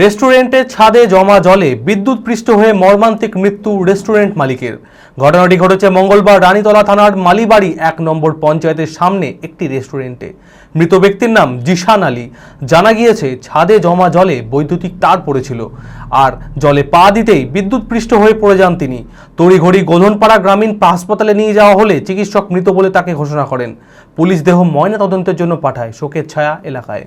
রেস্টুরেন্টের ছাদে জমা জলে বিদ্যুৎ পৃষ্ঠ হয়ে মর্মান্তিক মৃত্যু রেস্টুরেন্ট মালিকের। ঘটনাটি ঘটেছে মঙ্গলবার রানীতলা থানার মালিবাড়ি এক নম্বর পঞ্চায়েতের সামনে একটি রেস্টুরেন্টে। মৃত ব্যক্তির নাম জিশান আলী। জানা গিয়েছে, ছাদে জমা জলে বৈদ্যুতিক তার পড়েছিল আর জলে পা দিতেই বিদ্যুৎ পৃষ্ঠ হয়ে পড়ে যান তিনি। তড়িঘড়ি গোধনপাড়া গ্রামীণ হাসপাতালে নিয়ে যাওয়া হলে চিকিৎসক মৃত বলে তাকে ঘোষণা করেন। পুলিশ দেহ ময়না তদন্তের জন্য পাঠায় শোকের ছায়া এলাকায়।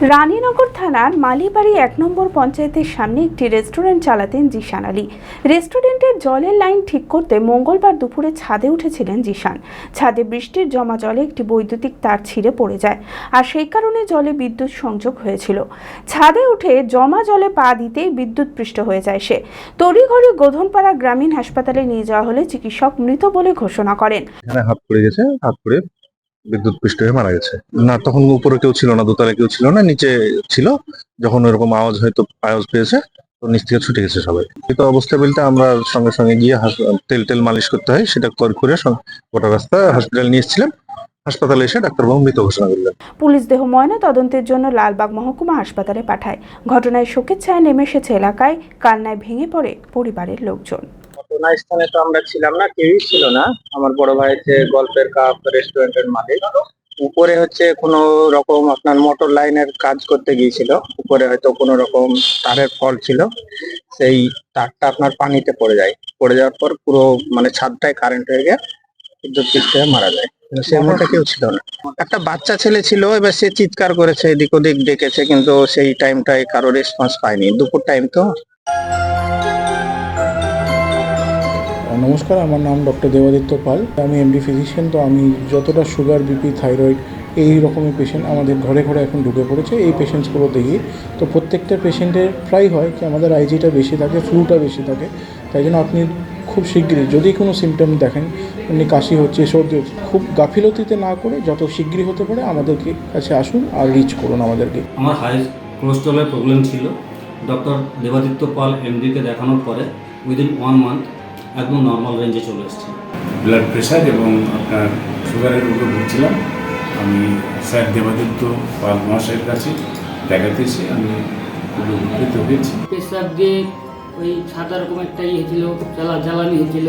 Raninagar থানার মালিবাড়ি এক নম্বর পঞ্চায়েতের সামনে একটি রেস্টুরেন্ট চালাতেন জিশান আলী। রেস্টুরেন্টের জলের লাইন ঠিক করতে মঙ্গলবার দুপুরে ছাদে উঠেছিলেন জিশান। ছাদে বৃষ্টির জমা জলে একটি বৈদ্যুতিক তার ছিঁড়ে পড়ে যায়, আর সেই কারণে জলে বিদ্যুৎ সংযোগ হয়েছিল। ছাদে উঠে জমা জলে পা দিতেই বিদ্যুৎ পৃষ্ঠ হয়ে যায় সে। তড়িঘড়ি গোধনপাড়া গ্রামীণ হাসপাতালে নিয়ে যাওয়া হলে চিকিৎসক মৃত বলে ঘোষণা করেন। হাত পড়ে গেছে, হাত পড়ে বিদ্যুৎ পৃষ্ঠ হয়ে মারা গেছে। না, তখন উপরে কেউ ছিল না, দোতলায় কেউ ছিল না, নিচে ছিল। যখন ওরকম আওয়াজ হয়তো, আওয়াজ পেয়েছে, তো নিচ থেকে ছুটে গেছে সবাই। তো অবস্থা বলতে আমরা সঙ্গে সঙ্গে গিয়ে তেল টেল মালিশ করতে হয়, সেটা করে করে গোটা রাস্তা হসপিটাল নিয়ে এসেছিলাম। হাসপাতালে এসে ডাক্তারবাবু মৃত ঘোষণা করলেন। পুলিশ দেহ ময়না তদন্তের জন্য লালবাগ মহকুমা হাসপাতালে পাঠায়। ঘটনায় শোকের ছায়া নেমে এসেছে এলাকায়, কান্নায় ভেঙে পড়ে পরিবারের লোকজন। ঘটনাস্থানে তো আমরা ছিলাম না, কেউই ছিল না। আমার বড় ভাই হচ্ছে গল্পের কাপ, রেস্টুরেন্টের মালিক। উপরে হচ্ছে কোনো রকম আপনার মোটর লাইনের কাজ করতে গিয়েছিল। উপরে হয়তো কোনো রকম তারের ফল ছিল। সেই তারটা আপনার পানিতে পড়ে যায়। পড়ে যাওয়ার পর পুরো মানে ছাদটায় কারেন্ট হয়ে গিয়ে বিদ্যুৎ হয়ে মারা যায়। সে সেই কেউ ছিল না। একটা বাচ্চা ছেলে ছিল, এবার সে চিৎকার করেছে, এদিক ওদিক ডেকেছে, কিন্তু সেই টাইমটায় কারও রেসপন্স পায়নি। দুপুর টাইম তো। নমস্কার, আমার নাম ডক্টর দেবাদিত্য পাল। আমি এমডি ফিজিশিয়ান তো আমি যতটা সুগার বিপি থাইরয়েড এই রকমের পেশেন্ট আমাদের ঘরে ঘরে এখন ঢুকে পড়েছে। এই পেশেন্টসগুলো দেখি। তো প্রত্যেকটা পেশেন্টের প্রায় হয় কি আমাদের আইজিটা বেশি থাকে ফ্লুটা বেশি থাকে। তাই জন্য আপনি খুব শীঘ্রই যদি কোনো সিমটম দেখেন, এমনি কাশি হচ্ছে, সর্দি হচ্ছে, খুব গাফিলতিতে না করে যত শীঘ্রই হতে পারে আমাদেরকে কাছে আসুন আর রিচ করুন আমাদেরকে। আমার হাই কোলেস্ট্রলের প্রবলেম ছিল। ডক্টর দেবাদিত্য পাল এমডিকে দেখানোর পরে উইদিন ওয়ান মান্থ একদম নর্মাল রেঞ্জে চলে এসেছে ব্লাড প্রেশার এবং আপনার সুগারের রোগে ভুগছিলাম। আমি স্যার দেবাদিত্য পাল মহাশয়ের কাছে দেখাতে এসে আমি খুব উপকৃত হয়েছি। পেশাব দিয়ে ওই সাদা রকম একটা ইয়ে হয়েছিল জ্বালা জ্বালানি হয়েছিল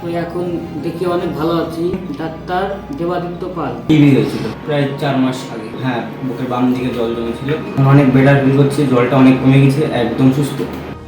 তো এখন দেখি অনেক ভালো আছি। ডাক্তার দেবাদিত্য পাল। টিভি হয়েছিল। প্রায় চার মাস আগে। হ্যাঁ বুকের বাম দিকে জল জমেছিল। অনেক বেটার ফিল করছে জলটা অনেক কমে গেছে একদম সুস্থ।